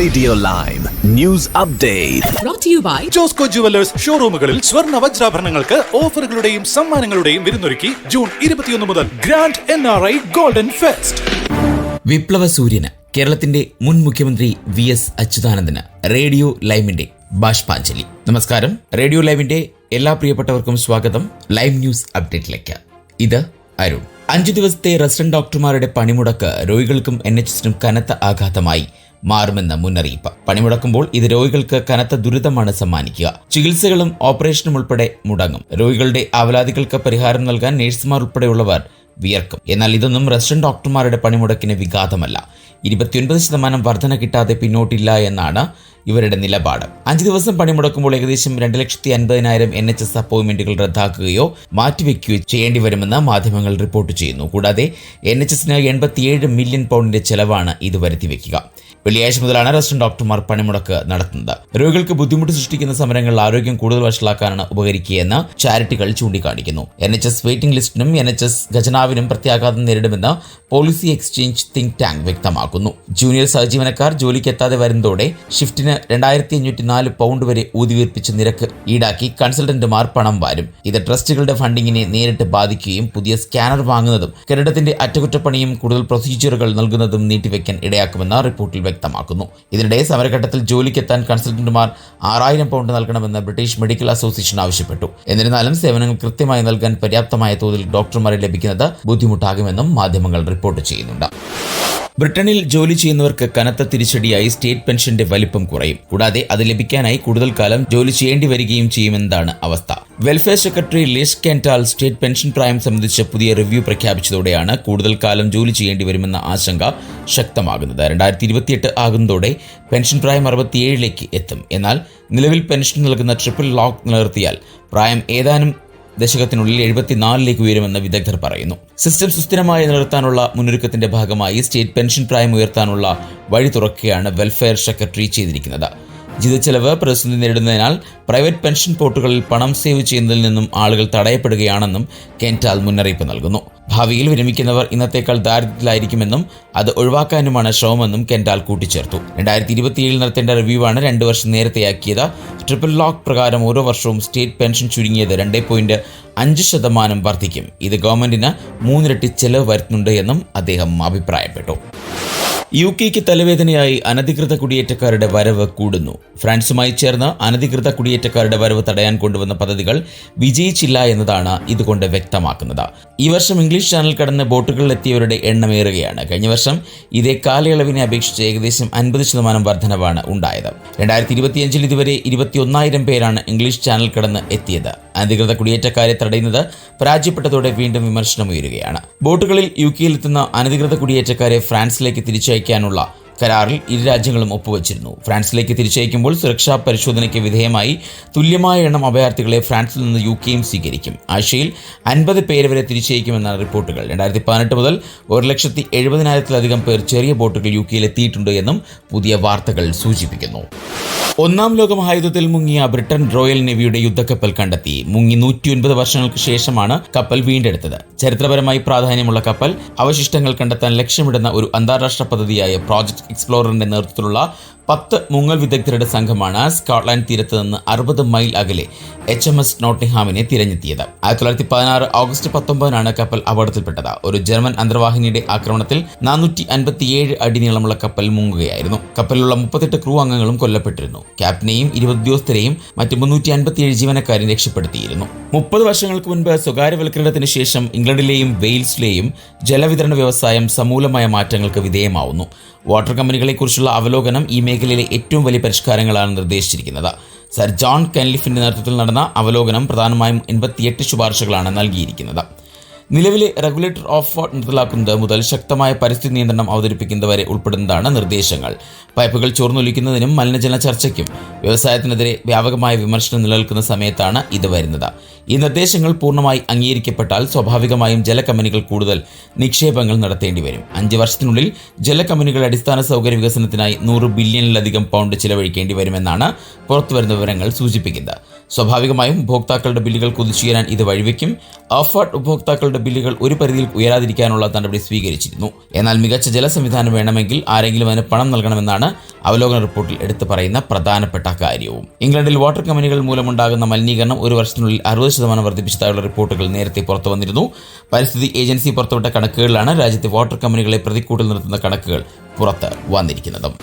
Radio live news update brought to you by Josco jewellers ഷോറൂമുകളിൽ സ്വർണ വജ്രാഭരണങ്ങൾക്ക് ഓഫറുകളുടെയും സമ്മാനങ്ങളുടെയും വിരുന്നൊരുക്കി ജൂൺ ഇരുപത്തിയൊന്ന് മുതൽ grand N R I golden fest. വിപ്ലവ സൂര്യന് കേരളത്തിന്റെ മുൻ മുഖ്യമന്ത്രി വി എസ് അച്യുതാനന്ദന് റേഡിയോ ലൈവിന്റെ ബാഷ്പാഞ്ജലി. നമസ്കാരം. റേഡിയോ ലൈവിന്റെ എല്ലാ പ്രിയപ്പെട്ടവർക്കും സ്വാഗതം. ലൈവ് ന്യൂസ് അപ്ഡേറ്റിലേക്ക്. ഇത് അരുൺ. അഞ്ചു ദിവസത്തെ റെസിഡന്റ് ഡോക്ടർമാരുടെ പണിമുടക്ക് രോഗികൾക്കും എൻ എച്ച് എസിനും കനത്ത ആഘാതമായി. മാറുമെന്ന് മുന്നറിയിപ്പ്. പണിമുടക്കുമ്പോൾ ഇത് രോഗികൾക്ക് കനത്ത ദുരിതമാണ് സമ്മാനിക്കുക. ചികിത്സകളും ഓപ്പറേഷനും ഉൾപ്പെടെ മുടങ്ങും. രോഗികളുടെ ആവലാതികൾക്ക് പരിഹാരം നൽകാൻ നഴ്സുമാർ ഉൾപ്പെടെയുള്ളവർ വിയർക്കും. എന്നാൽ ഇതൊന്നും റെസിഡന്റ് ഡോക്ടർമാരുടെ പണിമുടക്കിന് വിഘാതമല്ല. ഇരുപത്തിയൊൻപത് ശതമാനം വർധന കിട്ടാതെ പിന്നോട്ടില്ല എന്നാണ് ഇവരുടെ നിലപാട്. അഞ്ച് ദിവസം പണിമുടക്കുമ്പോൾ ഏകദേശം രണ്ട് ലക്ഷത്തി അൻപതിനായിരം എൻ എച്ച് എസ് അപ്പോയിന്റ്മെന്റുകൾ റദ്ദാക്കുകയോ മാറ്റിവെക്കുകയോ ചെയ്യേണ്ടി വരുമെന്ന് മാധ്യമങ്ങൾ റിപ്പോർട്ട് ചെയ്യുന്നു. കൂടാതെ എൻ എച്ച് എസിന് എൺപത്തിയേഴ് മില്യൺ പൗണ്ടിന്റെ ചെലവാണ് ഇത് വരുത്തിവെക്കുക. വെള്ളിയാഴ്ച മുതലാണ് റെസിഡന്റ് ഡോക്ടർമാർ പണിമുടക്ക് നടത്തുന്നത്. രോഗികൾക്ക് ബുദ്ധിമുട്ട് സൃഷ്ടിക്കുന്ന സമരങ്ങളിൽ ആരോഗ്യം കൂടുതൽ വഷളാക്കാനാണ് ഉപകരിക്കുകയെന്ന് ചാരിറ്റികൾ ചൂണ്ടിക്കാണിക്കുന്നു. എൻ എച്ച് എസ് വെയിറ്റിംഗ് ലിസ്റ്റിനും എൻ എച്ച് എസ് ഖജനാവിനും പ്രത്യാഘാതം നേരിടുമെന്ന് പോളിസി എക്സ്ചേഞ്ച് തിങ്ക് ടാങ്ക് വ്യക്തമാക്കുന്നു. ജൂനിയർ സഹജീവനക്കാർ ജോലിക്കെത്താതെ വരുന്നതോടെ ഷിഫ്റ്റിന് രണ്ടായിരത്തി അഞ്ഞൂറ്റി നാല് പൗണ്ട് വരെ ഊതിവീർപ്പിച്ച് നിരക്ക് ഈടാക്കി കൺസൾട്ടന്റുമാർ പണം വാരും. ഇത് ട്രസ്റ്റുകളുടെ ഫണ്ടിങ്ങിനെ നേരിട്ട് ബാധിക്കുകയും പുതിയ സ്കാനർ വാങ്ങുന്നതും കെട്ടിടത്തിന്റെ അറ്റകുറ്റപ്പണിയും കൂടുതൽ പ്രൊസീജിയറുകൾ നൽകുന്നതും നീട്ടിവെക്കാൻ ഇടയാക്കുമെന്ന് റിപ്പോർട്ടിൽ വ്യക്തമാക്കുന്നു. ഇതിനിടെ സമരഘട്ടത്തിൽ ജോലിക്കെത്താൻ കൺസൾട്ടന്റുമാർ ആറായിരം പൗണ്ട് നൽകണമെന്ന് ബ്രിട്ടീഷ് മെഡിക്കൽ അസോസിയേഷൻ ആവശ്യപ്പെട്ടു. എന്നിരുന്നാലും സേവനങ്ങൾ കൃത്യമായി നൽകാൻ പര്യാപ്തമായ തോതിൽ ഡോക്ടർമാരെ ലഭിക്കുന്നത് ബുദ്ധിമുട്ടാകുമെന്നും മാധ്യമങ്ങൾ റിപ്പോർട്ട് ചെയ്യുന്നുണ്ട്. ബ്രിട്ടനിൽ ജോലി ചെയ്യുന്നവർക്ക് കനത്ത തിരിച്ചടിയായി സ്റ്റേറ്റ് പെൻഷന്റെ വലിപ്പം കുറയും. കൂടാതെ അത് ലഭിക്കാനായി കൂടുതൽ കാലം ജോലി ചെയ്യേണ്ടി വരികയും ചെയ്യുമെന്നതാണ് അവസ്ഥ. Welfare secretary Liz Kendall state pension പ്രായം സംബന്ധിച്ച പുതിയ റിവ്യൂ പ്രഖ്യാപിച്ചതോടെയാണ് കൂടുതൽ കാലം ജോലി ചെയ്യേണ്ടി വരുമെന്ന ആശങ്ക ശക്തമാകുന്നത്. രണ്ടായിരത്തി ഇരുപത്തിയെട്ട് ആകുന്നതോടെ പെൻഷൻ പ്രായം അറുപത്തിയേഴിലേക്ക് എത്തും. എന്നാൽ നിലവിൽ പെൻഷൻ നൽകുന്ന ട്രിപ്പിൾ ലോക്ക് നിലനിർത്തിയാൽ പ്രായം ഏതാനും ദശകത്തിനുള്ളിൽ എഴുപത്തിനാലിലേക്ക് ഉയരുമെന്ന് വിദഗ്ധർ പറയുന്നു. സിസ്റ്റം സുസ്ഥിരമായി നിലനിർത്താനുള്ള മുന്നൊരുക്കത്തിന്റെ ഭാഗമായി സ്റ്റേറ്റ് പെൻഷൻ പ്രായം ഉയർത്താനുള്ള വഴി തുറക്കുകയാണ് വെൽഫെയർ സെക്രട്ടറി ചെയ്തിരിക്കുന്നത്. ജീവിതച്ചെലവ് പ്രതിസന്ധി നേരിടുന്നതിനാൽ പ്രൈവറ്റ് പെൻഷൻ പോർട്ടുകളിൽ പണം സേവ് ചെയ്യുന്നതിൽ നിന്നും ആളുകൾ തടയപ്പെടുകയാണെന്നും കെന്റാൽ മുന്നറിയിപ്പ് നൽകുന്നു. ഭാവിയിൽ വിരമിക്കുന്നവർ ഇന്നത്തേക്കാൾ ദാരിദ്ര്യത്തിലായിരിക്കുമെന്നും അത് ഒഴിവാക്കാനുമാണ് ശ്രമമെന്നും കെന്റാൽ കൂട്ടിച്ചേർത്തു. രണ്ടായിരത്തി ഇരുപത്തിയേഴിൽ നടത്തേണ്ട റിവ്യൂവാണ് രണ്ട് വർഷം നേരത്തെയാക്കിയത്. ട്രിപ്പിൾ ലോക്ക് പ്രകാരം ഓരോ വർഷവും സ്റ്റേറ്റ് പെൻഷൻ ചുരുങ്ങിയത് രണ്ടേ പോയിന്റ് അഞ്ച് ശതമാനം വർദ്ധിക്കും. ഇത് ഗവൺമെന്റിന് മൂന്നിരട്ടി ചെലവ് വരുത്തുന്നുണ്ട് എന്നും അദ്ദേഹം അഭിപ്രായപ്പെട്ടു. യു കെക്ക് തലവേദനയായി അനധികൃത കുടിയേറ്റക്കാരുടെ വരവ് കൂടുന്നു. ഫ്രാൻസുമായി ചേർന്ന് അനധികൃത കുടിയേറ്റക്കാരുടെ വരവ് തടയാൻ കൊണ്ടുവന്ന പദ്ധതികൾ വിജയിച്ചില്ല എന്നതാണ് ഇതുകൊണ്ട് വ്യക്തമാക്കുന്നത്. ഈ വർഷം ഇംഗ്ലീഷ് ചാനൽ കടന്ന് ബോട്ടുകളിലെത്തിയവരുടെ എണ്ണമേറുകയാണ് കഴിഞ്ഞ വർഷം ഇതേ കാലയളവിനെ അപേക്ഷിച്ച് ഏകദേശം അൻപത് ശതമാനം വർധനവാണ് ഉണ്ടായത്. രണ്ടായിരത്തി ഇരുപത്തിയഞ്ചിൽ ഇതുവരെ ഇരുപത്തിയൊന്നായിരം പേരാണ് ഇംഗ്ലീഷ് ചാനൽ കടന്ന് എത്തിയത്. അനധികൃത കുടിയേറ്റക്കാരെ തടയുന്നത് പരാജയപ്പെട്ടതോടെ വീണ്ടും വിമർശനമുയരുകയാണ്. ബോട്ടുകളിൽ യു കെയിലെത്തുന്ന അനധികൃത കുടിയേറ്റക്കാരെ ഫ്രാൻസിലേക്ക് തിരിച്ചയക്കാനുള്ള കരാറിൽ ഇരു രാജ്യങ്ങളും ഒപ്പുവച്ചിരുന്നു. ഫ്രാൻസിലേക്ക് തിരിച്ചയക്കുമ്പോൾ സുരക്ഷാ പരിശോധനയ്ക്ക് വിധേയമായി തുല്യമായ എണ്ണം അഭയാർത്ഥികളെ ഫ്രാൻസിൽ നിന്ന് യു കെയും സ്വീകരിക്കും. ആഴ്ചയിൽ അൻപത് പേര് വരെ തിരിച്ചയക്കുമെന്നാണ് റിപ്പോർട്ടുകൾ. രണ്ടായിരത്തി പതിനെട്ട് മുതൽ ഒരു ലക്ഷത്തി എഴുപതിനായിരത്തിലധികം പേർ ചെറിയ ബോട്ടുകൾ യു കെയിൽ എത്തിയിട്ടുണ്ട് എന്നും പുതിയ വാർത്തകൾ സൂചിപ്പിക്കുന്നു. ഒന്നാം ലോക മഹായുദ്ധത്തിൽ മുങ്ങിയ ബ്രിട്ടൻ റോയൽ നേവിയുടെ യുദ്ധക്കപ്പൽ കണ്ടെത്തി. മുങ്ങി നൂറ്റിയൊൻപത് വർഷങ്ങൾക്ക് ശേഷമാണ് കപ്പൽ വീണ്ടെടുത്തത്. ചരിത്രപരമായി പ്രാധാന്യമുള്ള കപ്പൽ അവശിഷ്ടങ്ങൾ കണ്ടെത്താൻ ലക്ഷ്യമിടുന്ന ഒരു അന്താരാഷ്ട്ര പദ്ധതിയായ പ്രോജക്ട് എക്സ്പ്ലോററിന്റെ നേതൃത്വത്തിലുള്ള പത്ത് മുങ്ങൽ വിദഗ്ധരുടെ സംഘമാണ് സ്കോട്ട്ലാൻഡ് തീരത്ത് നിന്ന് അറുപത് മൈൽ അകലെ എച്ച് എം എസ് നോട്ടിംഗ്ഹാമിനെ തിരഞ്ഞെത്തിയത്. ആയിരത്തി തൊള്ളായിരത്തി പതിനാറ് ഓഗസ്റ്റ് പത്തൊമ്പതിനാണ് കപ്പൽ അപകടത്തിൽപ്പെട്ടത്. ഒരു ജർമ്മൻ അന്തർവാഹിനിയുടെ ആക്രമണത്തിൽ നാനൂറ്റി അൻപത്തിയേഴ് അടി നീളമുള്ള കപ്പൽ മുങ്ങുകയായിരുന്നു. കപ്പലിലുള്ള മുപ്പത്തെട്ട് ക്രൂ അംഗങ്ങളും കൊല്ലപ്പെട്ടിരുന്നു. ക്യാപ്റ്റനെയും ഇരുപത് ഉദ്യോഗസ്ഥരെയും മറ്റ് മുന്നൂറ്റി അൻപത്തിയേഴ് ജീവനക്കാരെയും രക്ഷപ്പെടുത്തിയിരുന്നു. മുപ്പത് വർഷങ്ങൾക്ക് മുൻപ് സ്വകാര്യവൽക്കരണത്തിന് ശേഷം ഇംഗ്ലണ്ടിലെയും വെയിൽസിലെയും ജലവിതരണ വ്യവസായം സമൂലമായ മാറ്റങ്ങൾക്ക് വിധേയമാവുന്നു. വാട്ടർ കമ്പനികളെക്കുറിച്ചുള്ള അവലോകനം ഈ മേഖലയിലെ ഏറ്റവും വലിയ പരിഷ്കാരങ്ങളാണ് നിർദ്ദേശിച്ചിരിക്കുന്നത്. സർ ജോൺ കെൻലിഫിന്റെ നേതൃത്വത്തിൽ നടന്ന അവലോകനം പ്രധാനമായും എൺപത്തിയെട്ട് ശുപാർശകളാണ് നൽകിയിരിക്കുന്നത്. നിലവിലെ റെഗുലേറ്റർ ഓഫ് നടപ്പിലാക്കുന്നത് മുതൽ ശക്തമായ പരിസ്ഥിതി നിയന്ത്രണം അവതരിപ്പിക്കുന്നതുവരെ ഉൾപ്പെടുന്നതാണ് നിർദ്ദേശങ്ങൾ. പൈപ്പുകൾ ചോർന്നൊലിക്കുന്നതിനും മലിനജല ചർച്ചയ്ക്കും വ്യവസായത്തിനെതിരെ വ്യാപകമായ വിമർശനം നിലനിൽക്കുന്ന സമയത്താണ് ഇത് വരുന്നത്. ഈ നിർദ്ദേശങ്ങൾ പൂർണമായി അംഗീകരിക്കപ്പെട്ടാൽ സ്വാഭാവികമായും ജലകമ്പനികൾ കൂടുതൽ നിക്ഷേപങ്ങൾ നടത്തേണ്ടി വരും. അഞ്ച് വർഷത്തിനുള്ളിൽ ജലകമ്പനികൾ അടിസ്ഥാന സൗകര്യ വികസനത്തിനായി നൂറ് ബില്യണിലധികം പൗണ്ട് ചിലവഴിക്കേണ്ടി വരുമെന്നാണ് പുറത്തുവരുന്ന വിവരങ്ങൾ സൂചിപ്പിക്കുന്നത്. സ്വാഭാവികമായും ഉപഭോക്താക്കളുടെ ബില്ലുകൾ കുതിച്ചുയരാൻ ഇത് വഴിവെക്കും. അഫാർഡ് ഉപഭോക്താക്കളുടെ ബില്ലുകൾ ഒരു പരിധിയിൽ ഉയരാതിരിക്കാനുള്ള നടപടി സ്വീകരിച്ചിരുന്നു. എന്നാൽ മികച്ച ജലസംവിധാനം വേണമെങ്കിൽ ആരെങ്കിലും അതിന് പണം നൽകണമെന്നാണ് അവലോകന റിപ്പോർട്ടിൽ എടുത്തു പറയുന്ന പ്രധാനപ്പെട്ട കാര്യവും. ഇംഗ്ലണ്ടിൽ വാട്ടർ കമ്പനികൾ മൂലമുണ്ടാകുന്ന മലിനീകരണം ഒരു വർഷത്തിനുള്ളിൽ അറുപത് ശതമാനം വർദ്ധിപ്പിച്ചതായുള്ള റിപ്പോർട്ടുകൾ നേരത്തെ പുറത്തു വന്നിരുന്നു. പരിസ്ഥിതി ഏജൻസി പുറത്തുവിട്ട കണക്കുകളിലാണ് രാജ്യത്തെ വാട്ടർ കമ്പനികളെ പ്രതിക്കൂട്ടിൽ നിർത്തുന്ന കണക്കുകൾ പുറത്ത് വന്നിരിക്കുന്നതും.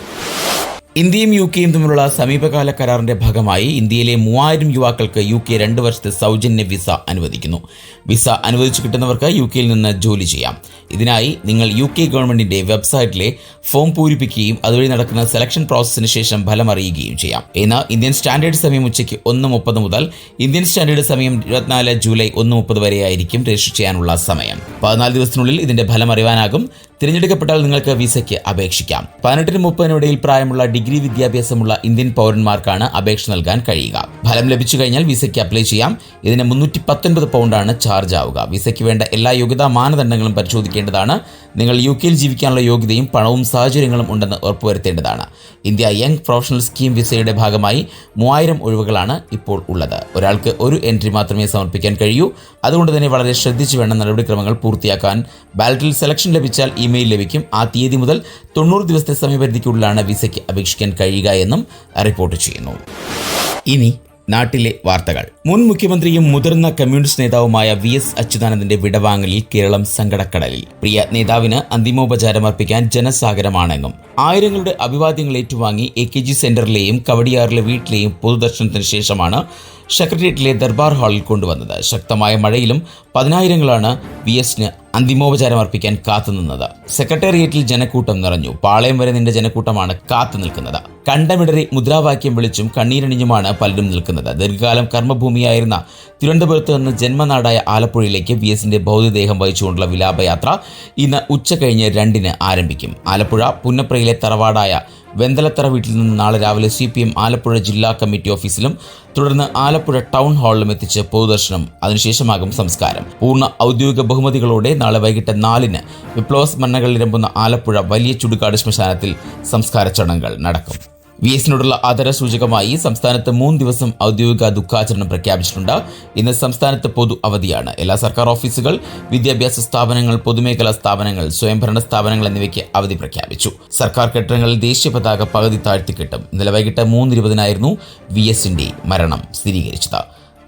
ഇന്ത്യയും യു കെയും തമ്മിലുള്ള സമീപകാല കരാറിന്റെ ഭാഗമായി ഇന്ത്യയിലെ മൂവായിരം യുവാക്കൾക്ക് യു കെ രണ്ട് വർഷത്തെ സൗജന്യ വിസ അനുവദിക്കുന്നു. വിസ അനുവദിച്ചു കിട്ടുന്നവർക്ക് യു കെയിൽ നിന്ന് ജോലി ചെയ്യാം. ഇതിനായി നിങ്ങൾ യു കെ ഗവൺമെന്റിന്റെ വെബ്സൈറ്റിലെ ഫോം പൂരിപ്പിക്കുകയും അതുവഴി നടക്കുന്ന സെലക്ഷൻ പ്രോസസ്സിന് ശേഷം ഫലം അറിയുകയും ചെയ്യാം. ഇന്ന് ഇന്ത്യൻ സ്റ്റാൻഡേർഡ് സമയം ഉച്ചയ്ക്ക് ഒന്ന് മുപ്പത് മുതൽ ഇന്ത്യൻ സ്റ്റാൻഡേർഡ് സമയം ഇരുപത്തിനാല് ജൂലൈ ഒന്ന് മുപ്പത് വരെയായിരിക്കും രജിസ്റ്റർ ചെയ്യാനുള്ള സമയം. പതിനാല് ദിവസത്തിനുള്ളിൽ ഇതിന്റെ ഫലം അറിയാനാകും. തിരഞ്ഞെടുക്കപ്പെട്ടാൽ നിങ്ങൾക്ക് വിസയ്ക്ക് അപേക്ഷിക്കാം. പതിനെട്ടിന് മുപ്പതിനിടയിൽ പ്രായമുള്ള ഡിഗ്രി വിദ്യാഭ്യാസമുള്ള ഇന്ത്യൻ പൗരന്മാർക്കാണ് അപേക്ഷ നൽകാൻ കഴിയുക. ഫലം ലഭിച്ചു കഴിഞ്ഞാൽ വിസയ്ക്ക് അപ്ലൈ ചെയ്യാം. ഇതിന് മുന്നൂറ്റി പത്തൊൻപത് പൗണ്ടാണ് ചാർജ് ആവുക. വിസയ്ക്ക് വേണ്ട എല്ലാ യോഗ്യതാ മാനദണ്ഡങ്ങളും പരിശോധിക്കേണ്ടതാണ്. നിങ്ങൾ യു കെയിൽ ജീവിക്കാനുള്ള യോഗ്യതയും പണവും സാഹചര്യങ്ങളും ഉണ്ടെന്ന് ഉറപ്പുവരുത്തേണ്ടതാണ്. ഇന്ത്യ യങ് പ്രൊഫഷണൽ സ്കീം വിസയുടെ ഭാഗമായി മൂവായിരം ഒഴിവുകളാണ് ഇപ്പോൾ ഉള്ളത്. ഒരാൾക്ക് ഒരു എൻട്രി മാത്രമേ സമർപ്പിക്കാൻ കഴിയൂ. അതുകൊണ്ട് തന്നെ വളരെ ശ്രദ്ധിച്ചു വേണം നടപടിക്രമങ്ങൾ പൂർത്തിയാക്കാൻ. ബാലറ്റിൽ സെലക്ഷൻ ലഭിച്ചാൽ ഇമെയിൽ ലഭിക്കും. ആ തീയതി മുതൽ തൊണ്ണൂറ് ദിവസത്തെ സമയപരിധിക്കുള്ളിലാണ് വിസയ്ക്ക് അപേക്ഷിക്കാൻ കഴിയുക എന്നും റിപ്പോർട്ട് ചെയ്യുന്നു. ഇനി നാട്ടിലെ വാർത്തകൾ. മുൻ മുഖ്യമന്ത്രിയും മുതിർന്ന കമ്മ്യൂണിസ്റ്റ് നേതാവുമായ വി എസ് അച്യുതാനന്ദന്റെ വിടവാങ്ങലിൽ കേരളം സങ്കടക്കടലിൽ. പ്രിയ നേതാവിന് അന്തിമോപചാരം അർപ്പിക്കാൻ ജനസാഗരമാണെന്നും ആയിരങ്ങളുടെ അഭിവാദ്യങ്ങൾ ഏറ്റുവാങ്ങി എ കെ ജി സെന്ററിലെയും കവടിയാറിലെ വീട്ടിലെയും പൊതുദർശനത്തിന് ശേഷമാണ് സെക്രട്ടേറിയറ്റിലെ ദർബാർ ഹാളിൽ കൊണ്ടുവന്നത്. ശക്തമായ മഴയിലും പതിനായിരങ്ങളാണ് വി എസിന് അന്തിമോപചാരം അർപ്പിക്കാൻ കാത്തുനിന്നത് സെക്രട്ടേറിയറ്റിൽ ജനക്കൂട്ടം നിറഞ്ഞു. പാളയം വരെ നിന്റെ ജനക്കൂട്ടമാണ് കാത്തു നിൽക്കുന്നത്. കണ്ടമിടറി മുദ്രാവാക്യം വിളിച്ചും കണ്ണീരണിഞ്ഞുമാണ് പലരും നിൽക്കുന്നത്. ദീർഘകാലം കർമ്മഭൂമിയായിരുന്ന തിരുവനന്തപുരത്ത് നിന്ന് ജന്മനാടായ ആലപ്പുഴയിലേക്ക് വി എസിന്റെ ഭൗതികദേഹം വഹിച്ചുകൊണ്ടുള്ള വിലാപയാത്ര ഇന്ന് ഉച്ച കഴിഞ്ഞ് രണ്ടിന് ആരംഭിക്കും. ആലപ്പുഴ പുന്നപ്രയിലെ തറവാടായ വെന്തലത്തറ വീട്ടിൽ നിന്ന് നാളെ രാവിലെ സി പി എം ആലപ്പുഴ ജില്ലാ കമ്മിറ്റി ഓഫീസിലും തുടർന്ന് ആലപ്പുഴ ടൗൺ ഹാളിലും എത്തിച്ച് പൊതുദർശനം. അതിനുശേഷമാകും സംസ്കാരം. പൂർണ ഔദ്യോഗിക ബഹുമതികളോടെ നാളെ വൈകിട്ട് നാലിന് വിപ്ലവ സ്മരണകൾ നിരമ്പുന്ന ആലപ്പുഴ വലിയ ചുടുകാട് ശ്മശാനത്തിൽ സംസ്കാര ചടങ്ങുകൾ നടക്കും. വി എസിനോടുള്ള ആദരസൂചകമായി സംസ്ഥാനത്ത് മൂന്ന് ദിവസം ഔദ്യോഗിക ദുഃഖാചരണം പ്രഖ്യാപിച്ചിട്ടുണ്ട്. ഇന്ന് സംസ്ഥാനത്ത് പൊതു അവധിയാണ്. എല്ലാ സർക്കാർ ഓഫീസുകൾ വിദ്യാഭ്യാസ സ്ഥാപനങ്ങൾ പൊതുമേഖലാ സ്ഥാപനങ്ങൾ സ്വയംഭരണ സ്ഥാപനങ്ങൾ എന്നിവയ്ക്ക് അവധി പ്രഖ്യാപിച്ചു. സർക്കാർ കെട്ടിടങ്ങളിൽ ദേശീയ പതാക പകുതി താഴ്ത്തിക്കെട്ടും. ഇന്നലെ വൈകിട്ട് മൂന്ന് ഇരുപതിനായിരുന്നു വി എസിന്റെ മരണം സ്ഥിരീകരിച്ചത്.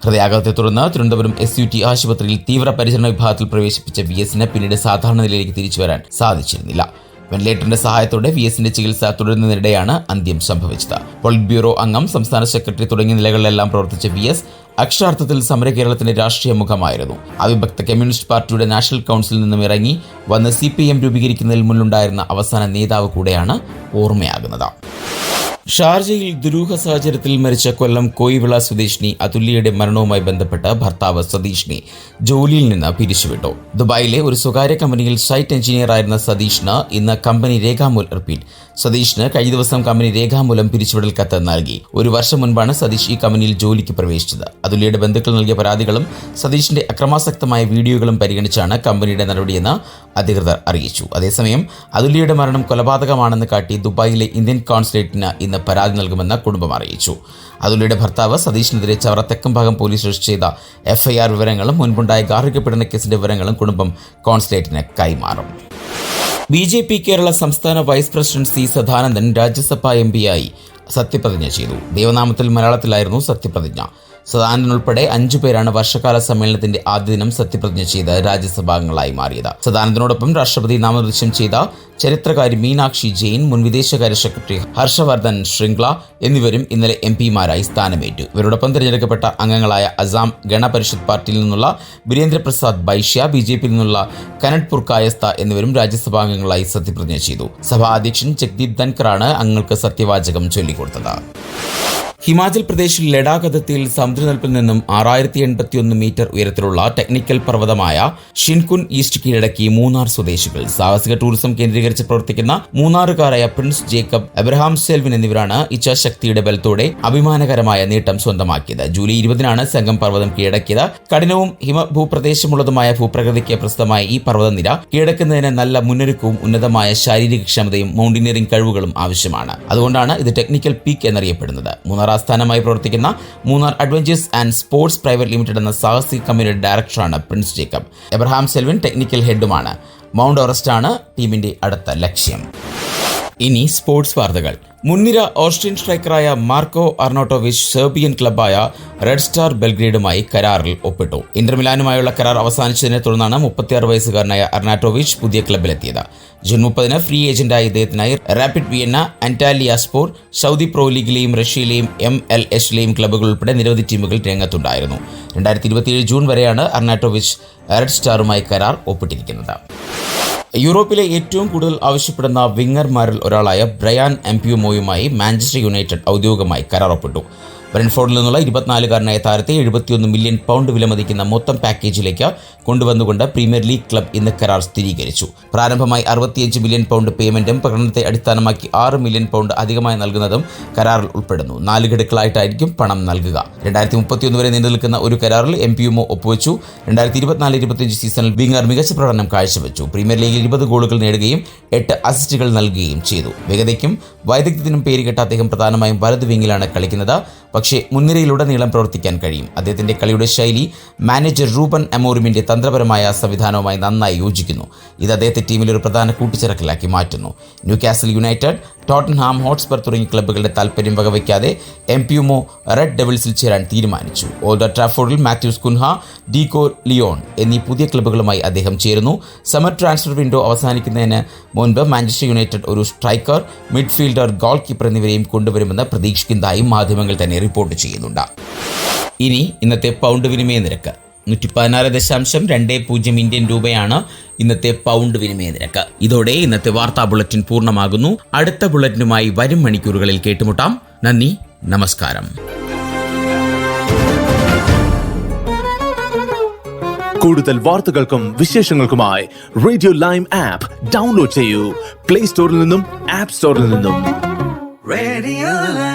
ഹൃദയാഘാതത്തെ തുടർന്ന് തിരുവനന്തപുരം എസ് യു ടി ആശുപത്രിയിൽ തീവ്രപരിചരണ വിഭാഗത്തിൽ പ്രവേശിപ്പിച്ച വി എസിന് പിന്നീട് സാധാരണ നിലയിലേക്ക് തിരിച്ചു വരാൻ സാധിച്ചിരുന്നില്ല. വെന്റിലേറ്ററിന്റെ സഹായത്തോടെ വി എസിന്റെ ചികിത്സ തുടരുന്നതിനിടെയാണ് അന്ത്യം സംഭവിച്ചത്. പോളിറ്റ് ബ്യൂറോ അംഗം സംസ്ഥാന സെക്രട്ടറി തുടങ്ങിയ നിലകളിലെല്ലാം പ്രവർത്തിച്ച വി എസ് അക്ഷരാർത്ഥത്തിൽ സമര കേരളത്തിന്റെ രാഷ്ട്രീയ മുഖമായിരുന്നു. അവിഭക്ത കമ്മ്യൂണിസ്റ്റ് പാർട്ടിയുടെ നാഷണൽ കൗൺസിലിൽ നിന്നും ഇറങ്ങി വന്ന് സി പി എം രൂപീകരിക്കുന്നതിൽ മുന്നിലുണ്ടായിരുന്ന അവസാന നേതാവ് കൂടെയാണ് ഓർമ്മയാകുന്നത്. ഷാർജയിൽ ദുരൂഹ സാഹചര്യത്തിൽ മരിച്ച കൊല്ലം കോയിവിള സ്വദേശിനി അതുല്യയുടെ മരണവുമായി ബന്ധപ്പെട്ട് ഭർത്താവ് സതീഷിനെ ജോലിയിൽ നിന്ന് പിരിച്ചുവിട്ടു. ദുബായിലെ ഒരു സ്വകാര്യ കമ്പനിയിൽ സൈറ്റ് എഞ്ചിനീയർ ആയിരുന്ന സതീഷിന് ഇന്ന് കമ്പനി രേഖാമൂൽ റിപ്പീറ്റ് സതീഷിന് കഴിഞ്ഞ ദിവസം കമ്പനി രേഖാമൂലം പിരിച്ചുവിടൽ കത്ത് നൽകി. ഒരു വർഷം മുൻപാണ് സതീഷ് ഈ കമ്പനിയിൽ ജോലിക്ക് പ്രവേശിച്ചത്. അതുലിയുടെ ബന്ധുക്കൾ നൽകിയ പരാതികളും സതീഷിന്റെ അക്രമാസക്തമായ വീഡിയോകളും പരിഗണിച്ചാണ് കമ്പനിയുടെ നടപടിയെന്ന് അധികൃതർ അറിയിച്ചു. അതേസമയം അതുലിയുടെ മരണം കൊലപാതകമാണെന്ന് കാട്ടി ദുബായിലെ ഇന്ത്യൻ കോൺസുലേറ്റിന് ഇന്ന് പരാതി നൽകുമെന്ന് കുടുംബം അറിയിച്ചു. അതുലിയുടെ ഭർത്താവ് സതീഷിനെതിരെ ചവറ തെക്കും ഭാഗം പോലീസ് രജിസ്റ്റർ ചെയ്ത എഫ്ഐആർ വിവരങ്ങളും മുൻപുണ്ടായ ഗാർഹിക പീഡന കേസിന്റെ വിവരങ്ങളും കുടുംബം കോൺസുലേറ്റിന് കൈമാറും. ബി ജെ പി കേരള സംസ്ഥാന vice president C Sadanandan Rajya Sabha M പിയായി സത്യപ്രതിജ്ഞ ചെയ്തു. ദേവനാമത്തിൽ മലയാളത്തിലായിരുന്നു സത്യപ്രതിജ്ഞ. സദാനന്ദൻ ഉൾപ്പെടെ അഞ്ചു പേരാണ് വർഷകാല സമ്മേളനത്തിന്റെ ആദ്യ ദിനം സത്യപ്രതിജ്ഞ ചെയ്ത് രാജ്യസഭാംഗങ്ങളായി മാറിയത്. സദാനന്ദനോടൊപ്പം രാഷ്ട്രപതി നാമനിർദ്ദേശം ചെയ്ത ചരിത്രകാരി മീനാക്ഷി ജെയിൻ മുൻ വിദേശകാര്യ സെക്രട്ടറി ഹർഷവർദ്ധൻ ശൃംഗ്ല എന്നിവരും ഇന്നലെ എം പിമാരായി സ്ഥാനമേറ്റു. ഇവരോടൊപ്പം തിരഞ്ഞെടുക്കപ്പെട്ട അംഗങ്ങളായ അസാം ഗണപരിഷത്ത് പാർട്ടിയിൽ നിന്നുള്ള ബീരേന്ദ്രപ്രസാദ് ബൈഷ്യ ബി ജെ പിയിൽ നിന്നുള്ള കനഡ്പൂർ കായസ്ഥ എന്നിവരും രാജ്യസഭാംഗങ്ങളായി സത്യപ്രതിജ്ഞ ചെയ്തു. സഭാ അധ്യക്ഷൻ ജഗ്ദീപ് ധൻഖറാണ് അംഗങ്ങൾക്ക് സത്യവാചകം ചൊല്ലിക്കൊടുത്തത്. ഹിമാചൽ പ്രദേശിൽ ലഡാക്ക് അതിർത്തിയിൽ സമുദ്രനിരപ്പിൽ നിന്നും ആറായിരത്തി എൺപത്തിയൊന്ന് മീറ്റർ ഉയരത്തിലുള്ള ടെക്നിക്കൽ പർവതമായ ഷിൻകുൻ ഈസ്റ്റ് കീഴടക്കി മൂന്നാർ സ്വദേശികൾ. സാഹസിക ടൂറിസം കേന്ദ്രീകരിച്ച് കേന്ദ്രീകരിച്ച് പ്രവർത്തിക്കുന്ന മൂന്നാറുകാരായ പ്രിൻസ് ജേക്കബ് എബ്രഹാം സെൽവിൻ എന്നിവരാണ് ഇച്ഛാശക്തിയുടെ ബലത്തോടെ അഭിമാനകരമായ നേട്ടം സ്വന്തമാക്കിയത്. ജൂലൈ ഇരുപതിനാണ് സംഘം പർവതം കീഴടക്കിയത്. കഠിനവും ഹിമഭൂപ്രദേശമുള്ളതുമായ ഭൂപ്രകൃതിക്ക് പ്രസിദ്ധമായ ഈ പർവതനിര കീഴടക്കുന്നതിന് നല്ല മുന്നൊരുക്കവും ഉന്നതമായ ശാരീരിക ക്ഷമതയും മൗണ്ടിനിയറിംഗ് കഴിവുകളും ആവശ്യമാണ്. അതുകൊണ്ടാണ് ഇത് ടെക്നിക്കൽ പീക്ക് എന്നറിയപ്പെടുന്നത്. മൂന്നാർ ആസ്ഥാനമായി പ്രവർത്തിക്കുന്ന Munnar adventures and sports private limited എന്ന സാഹസിക കമ്പനിയുടെ ഡയറക്ടറാണ് Prince Jacob. Abraham Selvin technical ഹെഡുമാണ്. മൗണ്ട് എവറസ്റ്റ് ആണ് ടീമിന്റെ അടുത്ത ലക്ഷ്യം. ഇനി സ്പോർട്സ് വാർത്തകൾ. മുൻനിര ഓസ്ട്രിയൻ സ്ട്രൈക്കറായ മാർക്കോ അർണോട്ടോവിച്ച് സെർബിയൻ ക്ലബായ റെഡ് സ്റ്റാർ ബെൽഗ്രേഡുമായി കരാറിൽ ഒപ്പിട്ടു. ഇന്റർമിലാനുമായുള്ള കരാർ അവസാനിച്ചതിനെ തുടർന്നാണ് മുപ്പത്തിയാറ് വയസ്സുകാരനായ അർണാട്ടോവിച്ച് പുതിയ ക്ലബിലെത്തിയത് ജൂൺ മുപ്പതിന് ഫ്രീ ഏജന്റായ ഇദ്ദേഹത്തിനായി Rapid Vienna Antalyaspor Saudi Pro ലീഗിലെയും റഷ്യയിലെയും എം എൽ എസിലെയും ക്ലബ്ബുകൾ ഉൾപ്പെടെ നിരവധി ടീമുകൾ രംഗത്തുണ്ടായിരുന്നു. രണ്ടായിരത്തി ഇരുപത്തിയേഴ് ജൂൺ വരെയാണ് അർണാട്ടോവിച്ച് റെഡ് സ്റ്റാറുമായി കരാർ ഒപ്പിട്ടിരിക്കുന്നത്. യൂറോപ്പിലെ ഏറ്റവും കൂടുതൽ ആവശ്യപ്പെടുന്ന വിങ്ങർമാരിൽ ഒരാളായ ബ്രയാൻ എംപ്യൂമോയുമായി മാഞ്ചസ്റ്റർ യുണൈറ്റഡ് ഔദ്യോഗികമായി കരാർ ഒപ്പിട്ടു ബ്രെൻഫോർഡിൽ നിന്നുള്ള ഇരുപത്തിനാലുകാരനായ താരത്തെ എഴുപത്തിയൊന്ന് മില്യൺ പൗണ്ട് വിലമതിക്കുന്ന മൊത്തം പാക്കേജിലേക്ക് കൊണ്ടുവന്നുകൊണ്ട് പ്രീമിയർ ലീഗ് ക്ലബ് ഇന്ന് കരാർ സ്ഥിരീകരിച്ചു. പ്രാരംഭമായി അറുപത്തിയഞ്ച് മില്യൺ പൗണ്ട് പേയ്മെന്റും പ്രകടനത്തെ അടിസ്ഥാനമാക്കി ആറ് മില്യൺ പൗണ്ട് അധികമായി നൽകുന്നതും കരാറിൽ ഉൾപ്പെടുന്നു. നാല് ഘടുക്കളായിട്ടായിരിക്കും പണം നൽകുക. രണ്ടായിരത്തി മുപ്പത്തിയൊന്ന് വരെ നീണ്ടു നിൽക്കുന്ന ഒരു കരാറിൽ എം പി യുമോ ഒപ്പുവെച്ചു. രണ്ടായിരത്തി ഇരുപത്തിനാല് ഇരുപത്തിയഞ്ച് സീസണിൽ വിങ്ങർ മികച്ച പ്രകടനം കാഴ്ചവെച്ചു. പ്രീമിയർ ലീഗിൽ ഇരുപത് ഗോളുകൾ നേടുകയും എട്ട് അസിസ്റ്റുകൾ നൽകുകയും ചെയ്തു. വേഗതയ്ക്കും വൈദഗ്ധ്യത്തിനും പേരുകെട്ട അദ്ദേഹം പ്രധാനമായും വലതു വിങ്ങിലാണ് കളിക്കുന്നത്. പക്ഷേ മുൻനിരയിലുടനീളം പ്രവർത്തിക്കാൻ കഴിയും. അദ്ദേഹത്തിന്റെ കളിയുടെ ശൈലി മാനേജർ റൂബൻ അമോറിമിന്റെ തന്ത്രപരമായ സംവിധാനവുമായി നന്നായി യോജിക്കുന്നു. ഇത് അദ്ദേഹത്തെ ടീമിൽ ഒരു പ്രധാന കൂട്ടിച്ചേർക്കലാക്കി മാറ്റുന്നു. Newcastle United Tottenham Hotspur തുടങ്ങിയ ക്ലബ്ബുകളുടെ താൽപ്പര്യം വകവയ്ക്കാതെ എം പിയുമോ റെഡ് ഡെവിൾസിൽ ചേരാൻ തീരുമാനിച്ചു. ഓൾഡർ ട്രാഫോർഡിൽ മാത്യൂസ് കുൻഹ ഡീകോ ലിയോൺ എന്നീ പുതിയ ക്ലബ്ബുകളുമായി അദ്ദേഹം ചേരുന്നു. സമർ ട്രാൻസ്ഫർ വിൻഡോ അവസാനിക്കുന്നതിന് മുൻപ് മാഞ്ചസ്റ്റർ യുണൈറ്റഡ് ഒരു സ്ട്രൈക്കർ മിഡ്ഫീൽഡർ ഗോൾ കീപ്പർ എന്നിവരെയും കൊണ്ടുവരുമെന്ന് പ്രതീക്ഷിക്കുന്നതായും മാധ്യമങ്ങൾ തന്നെ റിപ്പോർട്ട് ചെയ്യുന്നുണ്ട്. ഇനി ഇന്നത്തെ പൗണ്ട് വിനിമയ നിരക്ക്. നൂറ്റി പതിനാറ് ദശാംശം രണ്ട് പൂജ്യം ഇന്ത്യൻ രൂപയാണ് ഇന്നത്തെ പൗണ്ട് വിനിമയ നിരക്ക്. ഇതോടെ ഇന്നത്തെ വാർത്താ ബുള്ളറ്റിൻ പൂർണമാകുന്നു. അടുത്ത ബുള്ളറ്റിനുമായി വരും മണിക്കൂറുകളിൽ കേട്ടുമുട്ടാം. നന്ദി നമസ്കാരം. കൂടുതൽ വാർത്തകൾക്കും വിശേഷങ്ങൾക്കുമായി റേഡിയോ ലൈം ആപ്പ് ഡൗൺലോഡ് ചെയ്യൂ. പ്ലേ സ്റ്റോറിൽ നിന്നും ആപ്പ് സ്റ്റോറിൽ നിന്നും. റേഡിയോ.